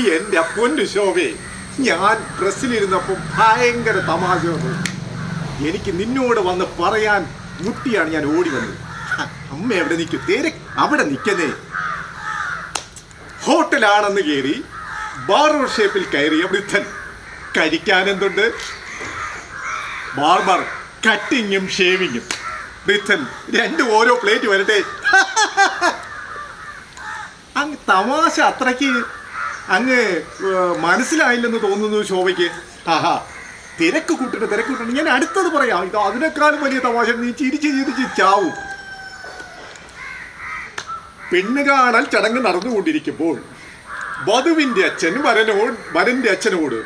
എന്റെ പൊന്നു ശോഭേ ഞാൻ ഡ്രസ്സിലിരുന്നപ്പോൾ ഭയങ്കര തമാശ എനിക്ക് നിന്നോട് വന്ന് പറയാൻ മുട്ടിയാണ് ഞാൻ ഓടി വന്നത്. അമ്മ എവിടെ നിൽക്കും? തേരെ അവിടെ നിൽക്കുന്നേ. ഹോട്ടലാണെന്ന് കയറി ബാർബർ ഷേപ്പിൽ കയറിയ വൃദ്ധൻ. കഴിക്കാൻ എന്തുണ്ട്? ബാർബർ കട്ടിങ്ങും ഷേവിങ്ങും. വൃദ്ധൻ രണ്ടും ഓരോ പ്ലേറ്റ് വരട്ടെ. അങ്ങ് തമാശ അത്രയ്ക്ക് അങ്ങ് മനസ്സിലായില്ലെന്ന് തോന്നുന്നു ശോഭയ്ക്ക്. ആഹാ. തിരക്ക് കൂട്ടണ്ട തിരക്ക് കൂട്ടണ്ട ഞാൻ അടുത്തത് പറയാം. ഇത് അതിനേക്കാളും വലിയ തമാശ നീ ചിരിച്ച് ചിരിച്ച് ചാവും. പെണ്ണ് കാണൽ ചടങ്ങ് നടന്നുകൊണ്ടിരിക്കുമ്പോൾ വധുവിന്റെ അച്ഛൻ വരനോട് വരന്റെ അച്ഛനോട്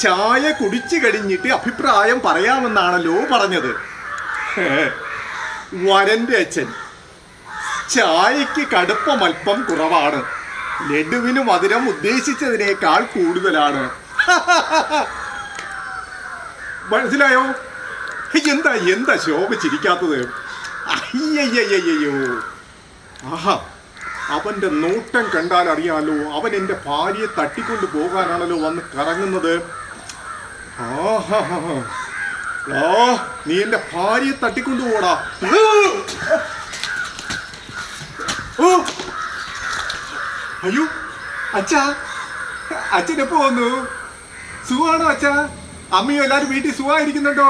ചായ കുടിച്ചു കഴിഞ്ഞിട്ട് അഭിപ്രായം പറയാമെന്നാണല്ലോ പറഞ്ഞത്. വരന്റെ അച്ഛൻ ചായക്ക് കടുപ്പം അല്പം കുറവാണ്. ലഡുവിന് മധുരം ഉദ്ദേശിച്ചതിനേക്കാൾ കൂടുതലാണ്. മനസ്സിലായോ? എന്താ എന്താ ശോഭ ചിരിക്കാത്തത്? അയ്യയ്യയ്യോ ആഹാ അവന്റെ നോട്ടം കണ്ടാൽ അറിയാലോ അവൻ എന്റെ ഭാര്യയെ തട്ടിക്കൊണ്ട് പോകാനാണല്ലോ വന്ന് കറങ്ങുന്നത്. ആ നീ എന്റെ ഭാര്യയെ തട്ടിക്കൊണ്ടു പോടാ. ഓ അയ്യോ അച്ഛാ അച്ഛൻ എപ്പോ വന്നു? സുഖമാണോ അച്ഛാ? അമ്മയും എല്ലാരും വീട്ടിൽ സുഖമായിരിക്കുന്നുണ്ടോ?